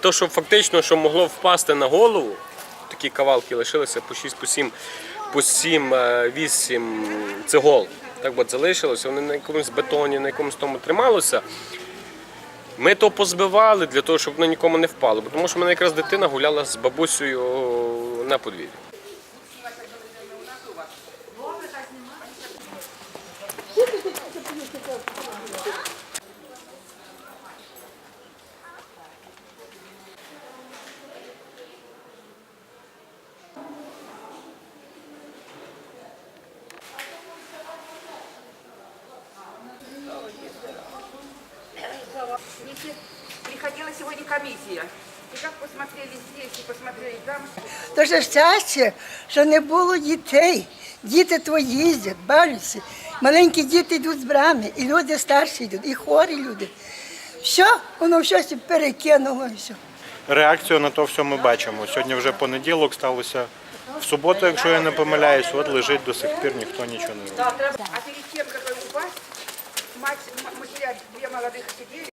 То, що фактично, що могло впасти на голову, такі кавалки лишилися по 6, по 7, по 7, 8 цегол. Так от залишилося, вони на якомусь бетоні, на якомусь тому трималося. Ми то позбивали для того, щоб воно нікому не впало. Тому що в мене якраз дитина гуляла з бабусею на подвір'ї. Если Приходила сегодня комиссия. И как посмотрели здесь и посмотрели там, Дуже щастя, що не було дітей. Діти твої їздять, бавляться. Маленькі діти йдуть з брами, і люди старші йдуть, і хворі люди. Все, воно щось перекинуло. і Все. Реакцію на то все ми бачимо. Сьогодні вже понеділок сталося. В суботу, якщо я не помиляюсь, от лежить до сих пір, ніхто нічого не робить. а перед тем, как упасть, мать, матеря, две молодых сидели,